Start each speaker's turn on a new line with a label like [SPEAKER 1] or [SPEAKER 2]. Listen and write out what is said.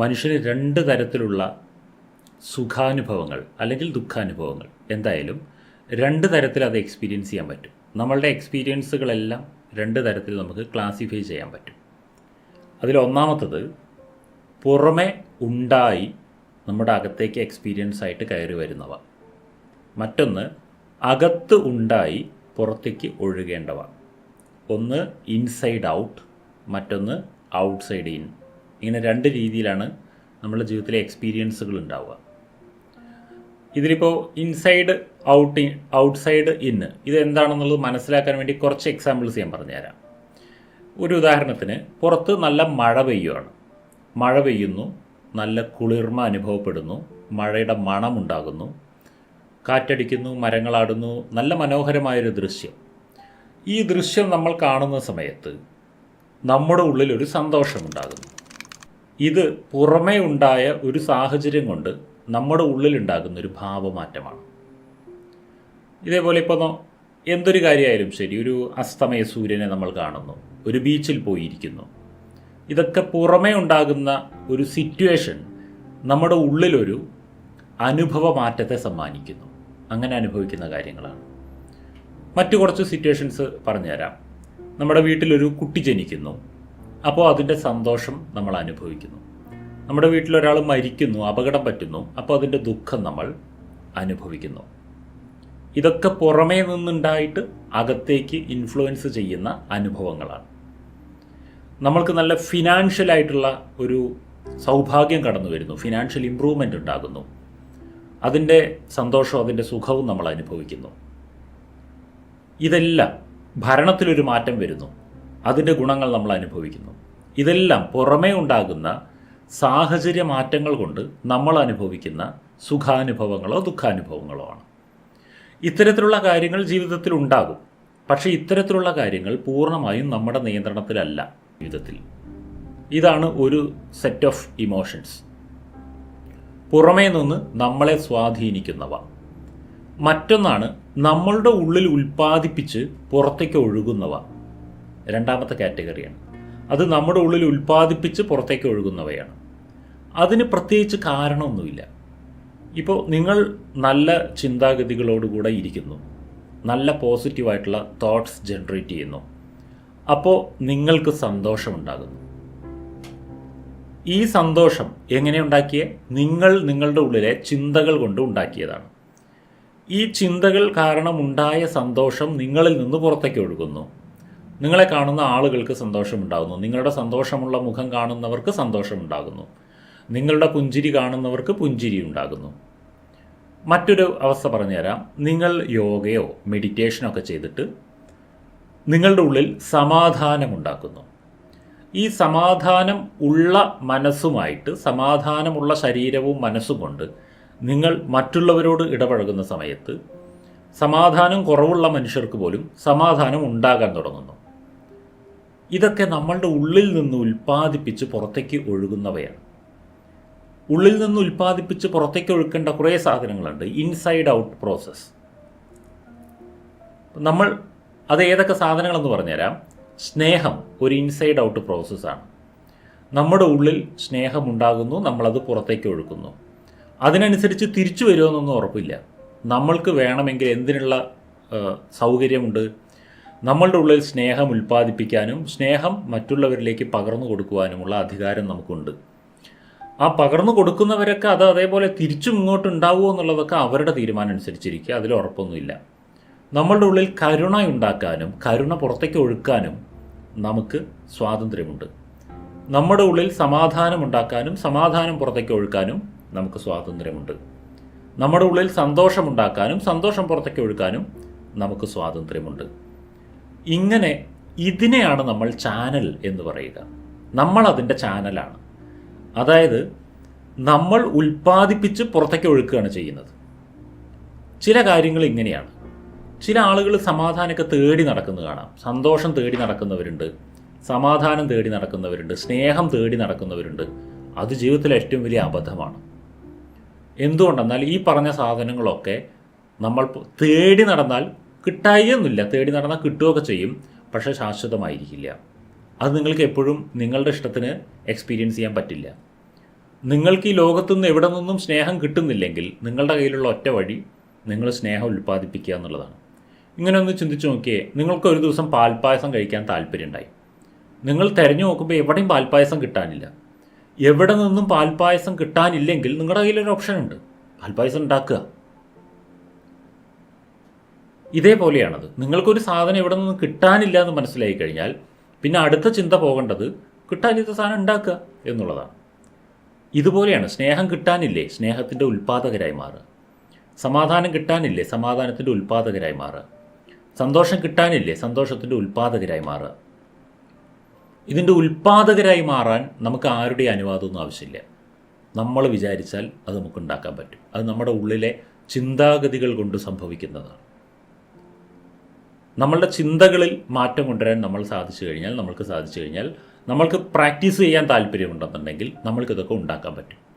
[SPEAKER 1] മനുഷ്യന് രണ്ട് തരത്തിലുള്ള സുഖാനുഭവങ്ങൾ അല്ലെങ്കിൽ ദുഃഖാനുഭവങ്ങൾ എന്തായാലും രണ്ട് തരത്തിൽ അത് എക്സ്പീരിയൻസ് ചെയ്യാൻ പറ്റും. നമ്മളുടെ എക്സ്പീരിയൻസുകളെല്ലാം രണ്ട് തരത്തിൽ നമുക്ക് ക്ലാസിഫൈ ചെയ്യാൻ പറ്റും. അതിൽ ഒന്നാമത്തത് പുറമെ ഉണ്ടായി നമ്മുടെ അകത്തേക്ക് എക്സ്പീരിയൻസ് ആയിട്ട് കയറി വരുന്നവ. മറ്റൊന്ന് അകത്ത് ഉണ്ടായി പുറത്തേക്ക് ഒഴുകേണ്ടവ. ഒന്ന് ഇൻസൈഡ് ഔട്ട് മറ്റൊന്ന് ഔട്ട്സൈഡ് ഇൻ ഇങ്ങനെ രണ്ട് രീതിയിലാണ് നമ്മുടെ ജീവിതത്തിലെ എക്സ്പീരിയൻസുകൾ ഉണ്ടാവുക. ഇതിലിപ്പോൾ ഇൻസൈഡ് ഔട്ട് ഔട്ട്സൈഡ് ഇന്ന് ഇത് എന്താണെന്നുള്ളത് മനസ്സിലാക്കാൻ വേണ്ടി കുറച്ച് എക്സാമ്പിൾസ് ഞാൻ പറഞ്ഞുതരാം. ഒരു ഉദാഹരണത്തിന് പുറത്ത് നല്ല മഴ പെയ്യുകയാണ് മഴ പെയ്യുന്നു നല്ല കുളിർമ അനുഭവപ്പെടുന്നു മഴയുടെ മണമുണ്ടാകുന്നു കാറ്റടിക്കുന്നു മരങ്ങളാടുന്നു നല്ല മനോഹരമായൊരു ദൃശ്യം. ഈ ദൃശ്യം നമ്മൾ കാണുന്ന സമയത്ത് നമ്മുടെ ഉള്ളിലൊരു സന്തോഷമുണ്ടാകുന്നു. ഇത് പുറമേ ഉണ്ടായ ഒരു സാഹചര്യം കൊണ്ട് നമ്മുടെ ഉള്ളിലുണ്ടാകുന്ന ഒരു ഭാവമാറ്റമാണ്. ഇതേപോലെ ഇപ്പോൾ എന്തൊരു കാര്യമായാലും ശരി ഒരു അസ്തമയ സൂര്യനെ നമ്മൾ കാണുന്നു ഒരു ബീച്ചിൽ പോയിരിക്കുന്നു. ഇതൊക്കെ പുറമേ ഉണ്ടാകുന്ന ഒരു സിറ്റുവേഷൻ നമ്മുടെ ഉള്ളിലൊരു അനുഭവ മാറ്റത്തെ സമ്മാനിക്കുന്നു. അങ്ങനെ അനുഭവിക്കുന്ന കാര്യങ്ങളാണ്. മറ്റു കുറച്ച് സിറ്റുവേഷൻസ് പറഞ്ഞുതരാം. നമ്മുടെ വീട്ടിലൊരു കുട്ടി ജനിക്കുന്നു. അപ്പോൾ അതിന്റെ സന്തോഷം നമ്മൾ അനുഭവിക്കുന്നു. നമ്മുടെ വീട്ടിലൊരാൾ മരിക്കുന്നു അപകടം പറ്റുന്നു അപ്പോൾ അതിന്റെ ദുഃഖം നമ്മൾ അനുഭവിക്കുന്നു. ഇതൊക്കെ പുറമേ നിന്നുണ്ടായിട്ട് അകത്തേക്ക് ഇൻഫ്ലുവൻസ് ചെയ്യുന്ന അനുഭവങ്ങളാണ്. നമ്മൾക്ക് നല്ല ഫിനാൻഷ്യൽ ആയിട്ടുള്ള ഒരു സൗഭാഗ്യം കടന്നു വരുന്നു ഫിനാൻഷ്യൽ ഇമ്പ്രൂവ്മെന്റ് ഉണ്ടാകുന്നു. അതിന്റെ സന്തോഷവും അതിന്റെ സുഖവും നമ്മൾ അനുഭവിക്കുന്നു. ഇതെല്ലാം ഭരണത്തിലൊരു മാറ്റം വരുന്നു. അതിന്റെ ഗുണങ്ങൾ നമ്മൾ അനുഭവിക്കുന്നു. ഇതെല്ലാം പുറമേ ഉണ്ടാകുന്ന സാഹചര്യ മാറ്റങ്ങൾ കൊണ്ട് നമ്മൾ അനുഭവിക്കുന്ന സുഖാനുഭവങ്ങളോ ദുഃഖാനുഭവങ്ങളോ ആണ്. ഇത്തരത്തിലുള്ള കാര്യങ്ങൾ ജീവിതത്തിൽ ഉണ്ടാകും. പക്ഷേ ഇത്തരത്തിലുള്ള കാര്യങ്ങൾ പൂർണമായും നമ്മുടെ നിയന്ത്രണത്തിലല്ല ജീവിതത്തിൽ. ഇതാണ് ഒരു സെറ്റ് ഓഫ് ഇമോഷൻസ് പുറമേ നിന്ന് നമ്മളെ സ്വാധീനിക്കുന്നവ. മറ്റൊന്നാണ് നമ്മളുടെ ഉള്ളിൽ ഉൽപ്പാദിപ്പിച്ച് പുറത്തേക്ക് ഒഴുകുന്നവ. രണ്ടാമത്തെ കാറ്റഗറിയാണ്. അത് നമ്മുടെ ഉള്ളിൽ ഉൽപ്പാദിപ്പിച്ച് പുറത്തേക്ക് ഒഴുകുന്നവയാണ്. അതിന് പ്രത്യേകിച്ച് കാരണമൊന്നുമില്ല. ഇപ്പോൾ നിങ്ങൾ നല്ല ചിന്താഗതികളോടുകൂടെ ഇരിക്കുന്നു. നല്ല പോസിറ്റീവായിട്ടുള്ള തോട്ട്സ് ജനറേറ്റ് ചെയ്യുന്നു. അപ്പോൾ നിങ്ങൾക്ക് സന്തോഷമുണ്ടാകുന്നു. ഈ സന്തോഷം എങ്ങനെ ഉണ്ടാക്കിയേ? നിങ്ങൾ നിങ്ങളുടെ ഉള്ളിലെ ചിന്തകൾ കൊണ്ട് ഉണ്ടാക്കിയതാണ്. ഈ ചിന്തകൾ കാരണം ഉണ്ടായ സന്തോഷം നിങ്ങളിൽ നിന്ന് പുറത്തേക്ക് ഒഴുകുന്നു. നിങ്ങളെ കാണുന്ന ആളുകൾക്ക് സന്തോഷമുണ്ടാകുന്നു. നിങ്ങളുടെ സന്തോഷമുള്ള മുഖം കാണുന്നവർക്ക് സന്തോഷമുണ്ടാകുന്നു. നിങ്ങളുടെ പുഞ്ചിരി കാണുന്നവർക്ക് പുഞ്ചിരി ഉണ്ടാകുന്നു. മറ്റൊരു അവസ്ഥ പറഞ്ഞുതരാം. നിങ്ങൾ യോഗയോ മെഡിറ്റേഷനോ ഒക്കെ ചെയ്തിട്ട് നിങ്ങളുടെ ഉള്ളിൽ സമാധാനമുണ്ടാക്കുന്നു. ഈ സമാധാനം ഉള്ള മനസ്സുമായിട്ട് സമാധാനമുള്ള ശരീരവും മനസ്സും കൊണ്ട് നിങ്ങൾ മറ്റുള്ളവരോട് ഇടപഴകുന്ന സമയത്ത് സമാധാനം കുറവുള്ള മനുഷ്യർക്ക് പോലും സമാധാനം ഉണ്ടാകാൻ തുടങ്ങുന്നു. ഇതൊക്കെ നമ്മളുടെ ഉള്ളിൽ നിന്ന് ഉൽപ്പാദിപ്പിച്ച് പുറത്തേക്ക് ഒഴുകുന്നവയാണ്. ഉള്ളിൽ നിന്ന് ഉൽപ്പാദിപ്പിച്ച് പുറത്തേക്ക് ഒഴുക്കേണ്ട കുറേ സാധനങ്ങളുണ്ട്. ഇൻസൈഡ് ഔട്ട് പ്രോസസ്സ് നമ്മൾ അത് ഏതൊക്കെ സാധനങ്ങളെന്ന് പറഞ്ഞുതരാം. സ്നേഹം ഒരു ഇൻസൈഡ് ഔട്ട് പ്രോസസ്സാണ് നമ്മുടെ ഉള്ളിൽ സ്നേഹമുണ്ടാകുന്നു നമ്മളത് പുറത്തേക്ക് ഒഴുക്കുന്നു. അതിനനുസരിച്ച് തിരിച്ചു വരുമെന്നൊന്നും ഉറപ്പില്ല. നമ്മൾക്ക് വേണമെങ്കിൽ എന്തിനുള്ള സൗകര്യമുണ്ട്? നമ്മളുടെ ഉള്ളിൽ സ്നേഹം ഉൽപ്പാദിപ്പിക്കാനും സ്നേഹം മറ്റുള്ളവരിലേക്ക് പകർന്നു കൊടുക്കുവാനുമുള്ള അധികാരം നമുക്കുണ്ട്. ആ പകർന്നു കൊടുക്കുന്നവരൊക്കെ അത് അതേപോലെ തിരിച്ചും ഇങ്ങോട്ട് ഉണ്ടാവുമോ എന്നുള്ളതൊക്കെ അവരുടെ തീരുമാനം അനുസരിച്ചിരിക്കുക. അതിൽ ഉറപ്പൊന്നുമില്ല. നമ്മളുടെ ഉള്ളിൽ കരുണ ഉണ്ടാക്കാനും കരുണ പുറത്തേക്ക് ഒഴുക്കാനും നമുക്ക് സ്വാതന്ത്ര്യമുണ്ട്. നമ്മുടെ ഉള്ളിൽ സമാധാനം ഉണ്ടാക്കാനും സമാധാനം പുറത്തേക്ക് ഒഴുക്കാനും നമുക്ക് സ്വാതന്ത്ര്യമുണ്ട്. നമ്മുടെ ഉള്ളിൽ സന്തോഷമുണ്ടാക്കാനും സന്തോഷം പുറത്തേക്ക് ഒഴുക്കാനും നമുക്ക് സ്വാതന്ത്ര്യമുണ്ട്. ഇങ്ങനെ ഇതിനെയാണ് നമ്മൾ ചാനൽ എന്ന് പറയുക. നമ്മൾ അതിന്റെ ചാനലാണ്. അതായത് നമ്മൾ ഉൽപ്പാദിപ്പിച്ച് പുറത്തേക്ക് ഒഴുക്കുകയാണ് ചെയ്യുന്നത്. ചില കാര്യങ്ങൾ ഇങ്ങനെയാണ്. ചില ആളുകൾ സമാധാനമൊക്കെ തേടി നടക്കുന്നത് കാണാം. സന്തോഷം തേടി നടക്കുന്നവരുണ്ട്. സമാധാനം തേടി നടക്കുന്നവരുണ്ട്. സ്നേഹം തേടി നടക്കുന്നവരുണ്ട്. അത് ജീവിതത്തിലെ ഏറ്റവും വലിയ അബദ്ധമാണ്. എന്തുകൊണ്ടെന്നാൽ ഈ പറഞ്ഞ സാധനങ്ങളൊക്കെ നമ്മൾ തേടി നടന്നാൽ കിട്ടായൊന്നുമില്ല തേടി നടന്നാൽ കിട്ടുകയൊക്കെ ചെയ്യും. പക്ഷേ ശാശ്വതമായിരിക്കില്ല. അത് നിങ്ങൾക്ക് എപ്പോഴും നിങ്ങളുടെ ഇഷ്ടത്തിന് എക്സ്പീരിയൻസ് ചെയ്യാൻ പറ്റില്ല. നിങ്ങൾക്ക് ഈ ലോകത്തു നിന്ന് എവിടെ നിന്നും സ്നേഹം കിട്ടുന്നില്ലെങ്കിൽ നിങ്ങളുടെ കയ്യിലുള്ള ഒറ്റ വഴി നിങ്ങൾ സ്നേഹം ഉൽപ്പാദിപ്പിക്കുക എന്നുള്ളതാണ്. ഇങ്ങനെ ഒന്ന് ചിന്തിച്ച് നോക്കിയേ നിങ്ങൾക്ക് ഒരു ദിവസം പാൽപ്പായസം കഴിക്കാൻ താല്പര്യമുണ്ടായി. നിങ്ങൾ തിരഞ്ഞു നോക്കുമ്പോൾ എവിടെയും പാൽപ്പായസം കിട്ടാനില്ല. എവിടെ നിന്നും പാൽപ്പായസം കിട്ടാനില്ലെങ്കിൽ നിങ്ങളുടെ കയ്യിലൊരു ഓപ്ഷൻ ഉണ്ട്. പാൽപ്പായസം ഉണ്ടാക്കുക. ഇതേപോലെയാണത്. നിങ്ങൾക്കൊരു സാധനം ഇവിടെ നിന്ന് കിട്ടാനില്ല എന്ന് മനസ്സിലായി കഴിഞ്ഞാൽ പിന്നെ അടുത്ത ചിന്ത പോകേണ്ടത് കിട്ടാനില്ലാത്ത സാധനം ഉണ്ടാക്കുക എന്നുള്ളതാണ്. ഇതുപോലെയാണ് സ്നേഹം കിട്ടാനില്ലേ സ്നേഹത്തിന്റെ ഉൽപ്പാദകരായി മാറുക. സമാധാനം കിട്ടാനില്ലേ സമാധാനത്തിന്റെ ഉൽപ്പാദകരായി മാറുക. സന്തോഷം കിട്ടാനില്ലേ സന്തോഷത്തിന്റെ ഉൽപ്പാദകരായി മാറുക. ഇതിന്റെ ഉൽപ്പാദകരായി മാറാൻ നമുക്ക് ആരുടെ അനുവാദമൊന്നും ആവശ്യമില്ല. നമ്മൾ വിചാരിച്ചാൽ അത് നമുക്ക് ഉണ്ടാക്കാൻ പറ്റും. അത് നമ്മുടെ ഉള്ളിലെ ചിന്താഗതികൾ കൊണ്ട് സംഭവിക്കുന്നതാണ്. നമ്മളുടെ ചിന്തകളിൽ മാറ്റം കൊണ്ടുവരാൻ നമ്മൾ സാധിച്ചു കഴിഞ്ഞാൽ നമ്മൾക്ക് സാധിച്ചു കഴിഞ്ഞാൽ നമ്മൾക്ക് പ്രാക്ടീസ് ചെയ്യാൻ താല്പര്യമുണ്ടെന്നുണ്ടെങ്കിൽ നമ്മൾക്കിതൊക്കെ ഉണ്ടാക്കാൻ പറ്റും.